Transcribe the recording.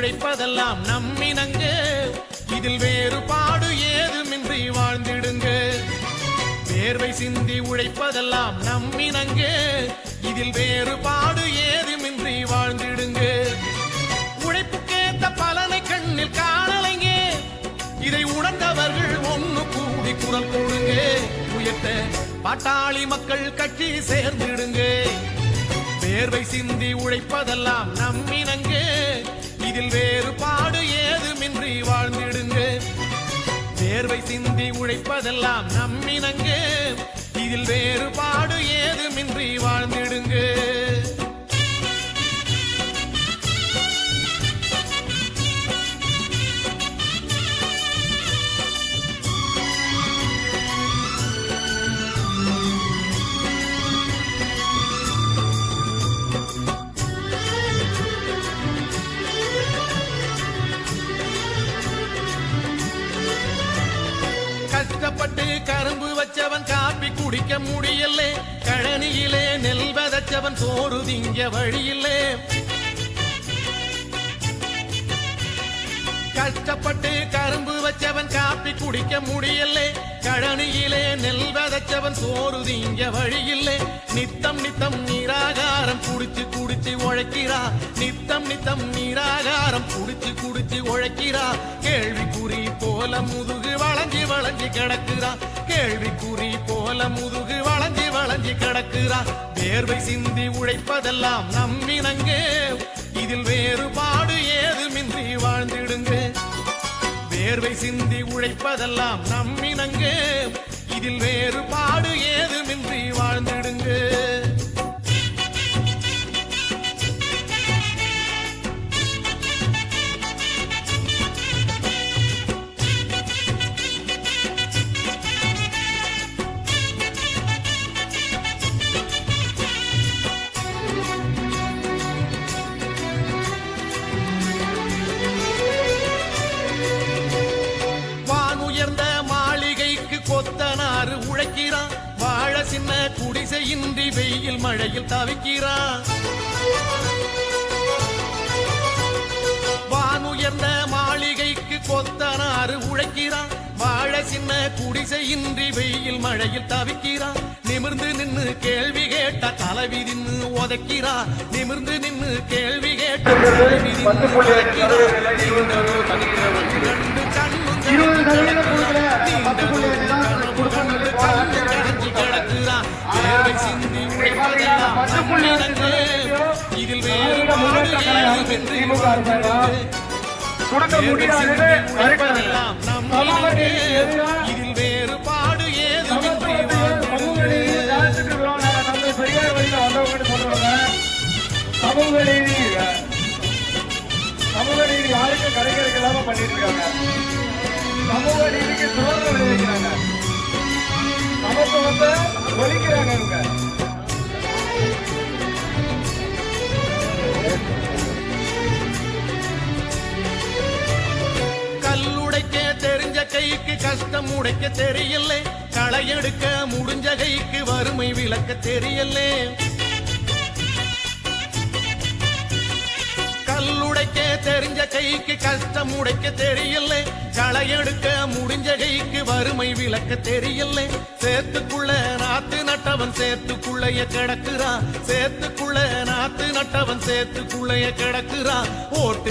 உழைப்பதெல்லாம் நம்மினங்க இதில் வேறுபாடு ஏதுமின்றி வாழ்ந்திடுங்க. வேர்வை சிந்தி உழைப்பதெல்லாம் நம்மினங்க இதில் வேறுபாடு ஏதுமின்றி வாழ்ந்திடுங்க. உழைப்புக்கேத்த பலனை கண்ணில் காணலைங்க. இதை உணர்ந்தவர்கள் ஒண்ணு கூடி குரல் கொடுங்க. உயர்த்த பாட்டாளி மக்கள் கட்சி சேர்ந்திடுங்க. வேர்வை சிந்தி உழைப்பதெல்லாம் நம்மினங்கே வேர்வை சிந்தி உழைப்பதெல்லாம் நம்மினங்கு குடிக்க முடியலே கழனியிலே நெல் வதச்சவன் சோறு திங்க வழியிலே. கஷ்டப்பட்டு கரும்பு வச்சவன் காப்பி குடிக்க முடியலே கழனியிலே நெல் வதச்சவன் சோறு திங்க வழியில்லே நித்தம் நித்தம் நீராகாரம் குடிச்சு குடிச்சு உழைக்கிறா நித்தம் நித்தம் நீராகாரம் குடிச்சு குடிச்சு உழைக்கிறா. கேள்விக்குறி போல முதுகு வளைஞ்சு வளைஞ்சு கிடக்குறா கேள்விக்குறி போல முதுகு வளைஞ்சி வளைஞ்சி கிடக்குறா. வேர்வை சிந்தி உழைப்பதெல்லாம் நம்மினங்க இதில் வேறுபாடு ஏதுமின்றி வாழ்ந்திடுங்க. வேர்வை சிந்தி உழைப்பதெல்லாம் நம்மினங்க இதில் வேறுபாடு ஏதுமின்றி இன்றி வெயில் மழையில் தவிக்கிறான் வானுயர்ந்த மாளிகைக்கு கொத்தனாறு உழைக்கிறான் வாழ சின்ன குடிசையின்றி வெயில் மழையில் தவிக்கிறான் நிமிர்ந்து நின்னு கேள்வி கேட்ட தலைவி நின்னு உதைக்கிறா. நிமிர்ந்து நின்னு கேள்வி கேட்ட தலைவி நின்னு நாங்க தந்தை பெரியார் வழியில வந்தவங்கன்னு சொல்றவங்க சமூக நீதி சமூக நீதி யாருக்கும் கிடைக்கிறதுக்கு இல்லாம பண்ணிட்டு இருக்காங்க. கல்லுடைக்க தெரிஞ்ச கைக்கு கஷ்டம் உடைக்க தெரியல. களை எடுக்க முடிஞ்ச கைக்கு வறுமை விளக்க தெரியல. கல்லுடைக்க தெரிஞ்ச கைக்கு கஷ்டம் உடைக்க தெரியல. களை எடுக்க முடிஞ்ச கைக்கு வறுமை விளக்க தெரியல. சேத்துக்குள்ள நாத்து நட்டவன் சேத்துக்குள்ளைய கிடக்குறான். சேத்துக்குள்ள நாத்து நட்டவன் சேத்துக்குள்ளைய கிடக்குறான். ஓட்டு